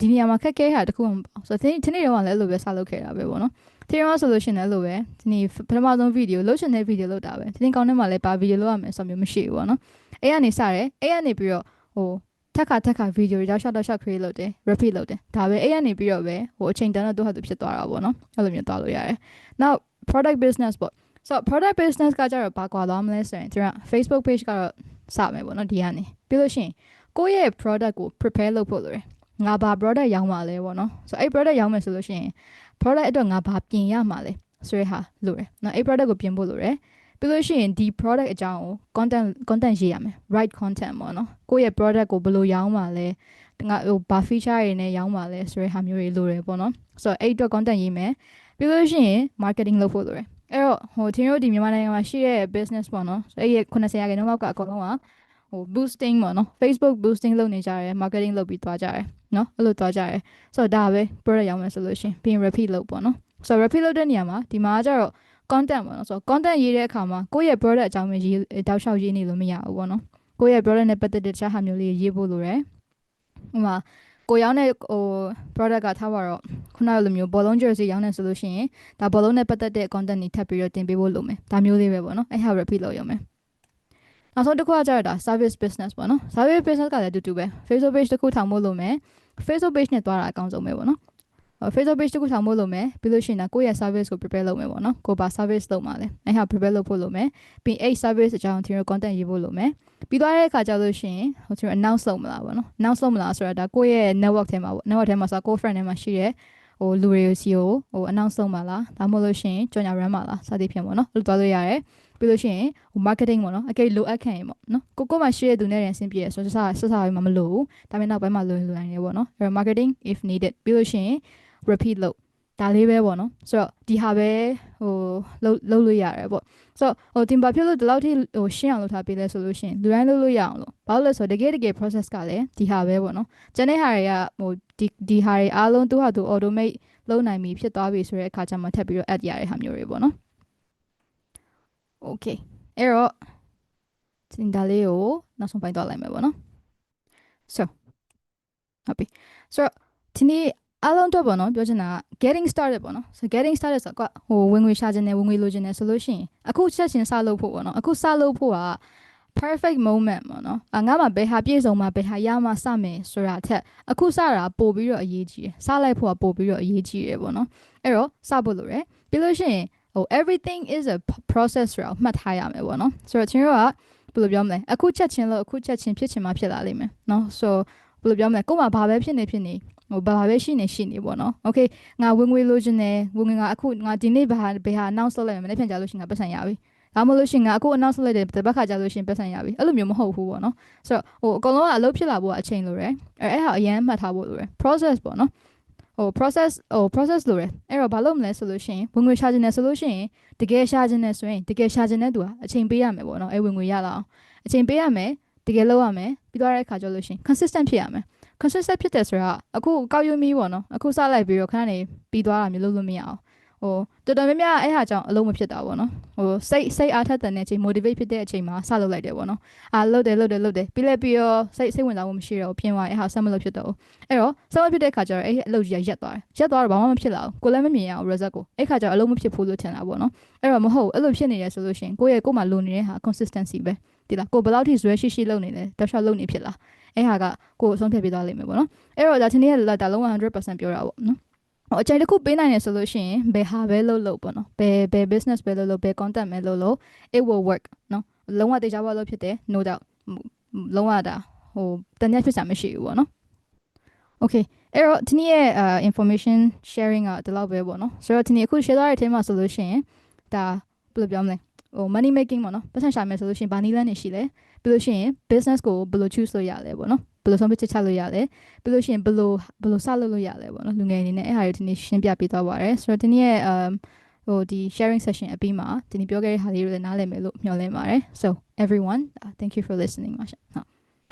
ဒီနေရာမှာခက်ခဲတာတခုမှမပေါ့ဆိုတော့ဒီဒီနေ့တော့လည်းအဲ့လိုပဲစလုပ်ခဲ့တာပဲပေါ့နော်ဒီတော့ဆိုလို့ရှိရင်လည်းအဲ့လိုပဲဒီနေ့ပထမဆုံး video လုပ်ချင်တဲ့ video လုပ်တာပဲဒီနေ့ကောင်းတဲ့မှာလည်းပါ video လုပ်ရမယ်ဆိုမျိုးမရှိဘူးပေါ့နော်အဲ့ကနေစတယ်အဲ့ကနေပြီးတော့ဟိုထက်ခါထက်ခါ video တွေတော့ short short create လုပ်တယ် repeat လုပ်တယ်ဒါပဲအဲ့ကနေပြီးတော့ပဲဟိုအချိန်တန်းတော့သူ့ဟာသူဖြစ်သွားတာပေါ့နော်အဲ့လိုမျိုးသွားလို့ရတယ် now product business ပေါ့ so product business ကကြတော့ဘာကွာသွားမလဲဆိုရင်ကျွန်တော် Facebook page ကတော့စမယ်ပေါ့နော်ဒီကနေပြီးလို့ရှိရင်ကိုယ့်ရဲ့ product ကို prepare လုပ်ဖို့လိုတယ် ငါဘာ product ရောင်းမှာလဲပေါ့နော်ဆိုတော့အဲ့ product ရောင်းမယ်ဆိုလို့ရှိရင် product အတွက်ငါဘာပြင်ရမှာလဲဆိုရဟာလိုတယ်နော်အဲ့ product ကိုပြင်ဖို့လိုတယ်ပြီးလို့ရှိရင်ဒီ product အကြောင်းကို content content ရေးရမယ် right content ပေါ့နော်ကိုယ့်ရဲ့ product ကိုဘယ်လိုရောင်းမှာလဲငါဟိုဘာ feature တွေနဲ့ရောင်းမှာလဲဆိုရဟာမျိုးတွေလိုတယ်ပေါ့နော်ဆိုတော့အဲ့အတွက် content ရေးမယ်ပြီးလို့ရှိရင် marketing လုပ်ဖို့လိုတယ်အဲ့တော့ဟိုသင်တို့ဒီမြန်မာနိုင်ငံမှာရှိတဲ့ business ပေါ့နော်အဲ့ဒီ90ရာခိုင်နှုန်းလောက်က အကုန်လုံးကဟို boosting ပေါ့နော် Facebook boosting လုပ်နေကြတယ် marketing လုပ်ပြီးသွားကြတယ်နော်အဲ့လိုသွားကြတယ်ဆိုတော့ဒါပဲ product ရောင်းမယ်ဆိုလို့ရှိရင်ပြီးရင် repeat လုပ်ပေါ့နော်ဆိုတော့ repeat လုပ်တဲ့နေရာမှာဒီမှာကျတော့ content ပေါ့နော်ဆိုတော့ content ရေးတဲ့အခါမှာကိုယ့်ရဲ့ product အကြောင်းပဲရေးတောက်လျှောက်ရေးနေလို့မရဘူးပေါ့နော်ကိုယ့်ရဲ့ product နဲ့ပတ်သက်တဲ့တခြားဟာမျိုးလေးရေးဖို့လိုတယ်ဟိုမှာကိုရောင်းတဲ့ဟို product ကထားပါတော့ခုနကလိုမျိုးဘောလုံး jersey ရောင်းနေဆိုလို့ရှိရင်ဒါဘောလုံးနဲ့ပတ်သက်တဲ့ content တွေထပ်ပြီးတော့တင်ပေးဖို့လိုမယ်ဒါမျိုးလေးပဲပေါ့နော်အဲ့ဟာ repeat လုပ်ရမယ် နောက်ဆုံးတစ်ခုကကျတော့ဒါ service business ပေါ့နော် service business ကလည်းအတူတူပဲ Facebook page တစ်ခုထောင်ဖို့လိုမယ် Facebook page နဲ့တွားတာအကောင်းဆုံးပဲပေါ့နော်အော် Facebook page တစ်ခုထောင်ဖို့လိုမယ်ပြီးလို့ရှိရင်တော့ကိုယ့်ရဲ့ service ကို prepare လုပ်မယ်ပေါ့နော်ကိုယ်ပါ service လုပ်မှာလဲအဲ့ဟာ prepare လုပ်ဖို့လိုမယ်ပြီးအဲ့ service အကြောင်းကျွန်တော် content ရေးဖို့လိုမယ်ပြီးသွားတဲ့အခါကျလို့ရှိရင်ဟိုကျွန်တော် announce လုပ်မလားပေါ့နော် announce လုပ်မလားဆိုတာဒါကိုယ့်ရဲ့ network ထဲမှာပေါ့ network ထဲမှာဆိုတော့ကိုယ့် friend ထဲမှာရှိတဲ့ဟိုလူတွေစီကိုဟို announce လုပ်မှာလားဒါမှမဟုတ်လို့ရှိရင်ကြော်ညာ run မှာလားစသည်ဖြင့်ပေါ့နော်အဲ့လိုသွားလို့ရတယ် ပြီးလို့ရှိရင်ဟို marketing ပေါ့နော်အကယ်လိုအပ်ခံရင်ပေါ့နော်ကိုကိုမှရှိတဲ့သူနဲ့ရင်ဆင်းပြေရဆိုတော့စစစစပဲမမလို့ဘူးဒါပေမဲ့နောက်ပိုင်းမှာလွယ်လွယ်နိုင်တယ်ပေါ့နော်အဲ့တော့ marketing if needed ပြီးလို့ရှိရင် repeat လုပ်ဒါလေးပဲပေါ့နော်ဆိုတော့ဒီဟာပဲဟိုလုပ်လုပ်လို့ရတယ်ပေါ့ဆိုတော့ဟိုတင်ပါဖြစ်လို့ဒီလောက်ထိဟိုရှင်းအောင်လုပ်ထားပေးလဲဆိုလို့ရှိရင်လူတိုင်းလုပ်လို့ရအောင်လို့ဘာလို့လဲဆိုတော့တကယ်တကယ် process ကလည်းဒီဟာပဲပေါ့နော်ကျန်တဲ့ဟာတွေကဟိုဒီဒီဟာတွေအားလုံးသူ့ဟာသူ automate လုပ်နိုင်ပြီဖြစ်သွားပြီဆိုတဲ့အခါကျမှထပ်ပြီးတော့ add ရတဲ့ဟာမျိုးတွေပေါ့နော် okay အဲ့တော့စင်ဒါလေးကိုနောက်ဆုံးပိုင်းသွားလိုက်မယ်ပေါ့နော် so ဟုတ်ပြီ so ဒီနေ့အားလုံးတော့ပေါ့နော်ပြောချင်တာက getting started ပေါ့နော် so getting started ဆိုတော့ဟိုဝင်ငွေရှာခြင်းနဲ့ဝင်ငွေလိုချင်တယ်ဆိုလို့ရှိရင်အခုချက်ချင်းစလုပ်ဖို့ပေါ့နော်အခုစလုပ်ဖို့က perfect moment ပေါ့နော်အငါမှဘယ်ဟာပြည့်စုံမှဘယ်ဟာရမှစမယ်ဆိုတာထက်အခုစတာပို့ပြီးတော့အရေးကြီးတယ်စလိုက်ဖို့ကပို့ပြီးတော့အရေးကြီးတယ်ပေါ့နော်အဲ့တော့စဖို့လိုတယ်ပြီးလို့ရှိရင် ဟို everything is a process ရောမှတ်ထားရမယ်ပေါ့နော်ဆိုတော့ကျွန်တော်ကဘယ်လိုပြောမလဲအခုချက်ချင်းလို့အခုချက်ချင်းဖြစ်ချင်မှဖြစ်လာလိမ့်မယ်နော် so ဘယ်လိုပြောမလဲကို့မှာဘာပဲဖြစ်နေဖြစ်နေဟိုဘာဘာပဲရှိနေရှိနေပေါ့နော် okay ငါဝင်ငွေလိုချင်တယ်ဝင်ငွေကအခုငါဒီနေ့ဘာဘယ်ဟာ announce လုပ်လိုက်မယ်မနေ့ပြန်ကြလို့ရှိရင်ငါပတ်စံရပြီဒါမှမဟုတ်လို့ရှိရင်ငါအခု announce လုပ်လိုက်တဲ့တပတ်ခါကြလို့ရှိရင်ပတ်စံရပြီအဲ့လိုမျိုးမဟုတ်ဘူးပေါ့နော်ဆိုတော့ဟိုအကုန်လုံးကအလုပ်ဖြစ်လာဖို့အချိန်လိုတယ်အဲ့ဟာအရင်မှတ်ထားဖို့လိုတယ် process ပေါ့နော် ဟို process ဟို process လိုတယ်အဲ့တော့ဘာလုပ်မလဲဆိုလို့ရှိရင်ဝင်ငွေရှာခြင်းနဲ့ဆိုလို့ရှိရင်တကယ်ရှာခြင်းနဲ့ဆိုရင်တကယ်ရှာခြင်းနဲ့သူကအချိန်ပေးရမယ်ပေါ့နော်အဲ့ဝင်ငွေရလာအောင်အချိန်ပေးရမယ်တကယ်လုပ်ရမယ်ပြီးသွားတဲ့အခါကျလို့ရှိရင် consistent ဖြစ်ရမယ် consistent ဖြစ်တယ်ဆိုတာအခုကောက်ရွေးမီးပေါ့နော်အခုစလိုက်ပြီးတော့ခဏနေပြီးသွားတာမျိုးလုပ်လို့မရအောင် ဟိုတော်တော်များများအဲ့ဟာကြောင့်အလုံးမဖြစ်တာပေါ့နော်ဟိုစိတ်စိတ်အားထက်တဲ့အချိန် motivate ဖြစ်တဲ့အချိန်မှာစလုပ်လိုက်တယ်ပေါ့နော်အာလုပ်တယ်လုပ်တယ်လုပ်တယ်ပြီးလဲပြီးတော့စိတ်စိတ်ဝင်စားမှုမရှိတော့ဘူးပြင်သွားအဲ့ဟာဆက်မလုပ်ဖြစ်တော့ဘူးအဲ့တော့ဆက်မဖြစ်တဲ့ခါကျတော့အဲ့အလုပ်ကြီးကရက်သွားတယ်ရက်သွားတော့ဘာမှမဖြစ်လာဘူးကိုလည်းမမြင်ရအောင် result ကိုအဲ့ခါကျတော့အလုံးမဖြစ်ဘူးလို့ထင်တာပေါ့နော်အဲ့တော့မဟုတ်ဘူးအဲ့လိုဖြစ်နေရဆိုလို့ရှိရင်ကိုယ့်ရဲ့ကိုယ်မှာလိုနေတဲ့ဟာ consistency ပဲဒီလားကိုဘယ်လောက်ထိဇွဲရှိရှိလုပ်နေလဲတောက်လျှောက်လုပ်နေဖြစ်လားအဲ့ဟာကကိုယ်အဆုံးဖြတ်ပေးသွားလိမ့်မယ်ပေါ့နော်အဲ့တော့ဒါချင်းရဲ့လက်ဒါလုံးဝ100%ပြောတာပေါ့နော်ဟို အချိန်တစ်ခုပေးနိုင်ရဆိုလို့ရှိရင်ဘယ်ဟာပဲလုပ်လို့ပေါ့နော်ဘယ်ဘယ် business ပဲလုပ်လို့ဘယ် content ပဲလုပ်လို့ it will work နော်လုံးဝတေချာပါလို့ဖြစ်တယ် no doubt လုံးဝဒါဟိုတန်ရဖြစ်စရာမရှိဘူးပေါ့နော် okay အဲ့တော့ဒီနေ့ရဲ့ uh, information sharing ကဒီလောက်ပဲပေါ့နော်ဆိုတော့ဒီနေ့အခု share သွားတဲ့အထဲမှာဆိုလို့ရှိရင်ဒါဘယ်လိုပြောမလဲဟို money making ပေါ့နော်ပတ်စံရှာမယ်ဆိုလို့ရှိရင်ဘာနည်းလမ်းတွေရှိလဲပြီးလို့ရှိရင် business ကိုဘယ်လို choose လုပ်ရလဲပေါ့နော် ဘယ်လိုဆုံးဖြတ်ချက်ချလို့ရလဲပြီးလို့ရှိရင်ဘယ်လိုဘယ်လိုစလုပ်လို့ရလဲပေါ့နော်လူငယ်အနေနဲ့အဲ့ဟာတွေဒီနေ့ရှင်းပြပေးသွားပါရယ်ဆိုတော့ဒီနေ့ရဲ့ um ဟိုဒီ sharing session အပြီးမှာဒီနေ့ပြောခဲ့တဲ့ဟာလေးတွေလည်းနားလည်မယ်လို့မျှော်လင့်ပါတယ် so everyone uh, thank you for listening ပါရှင်ဟုတ်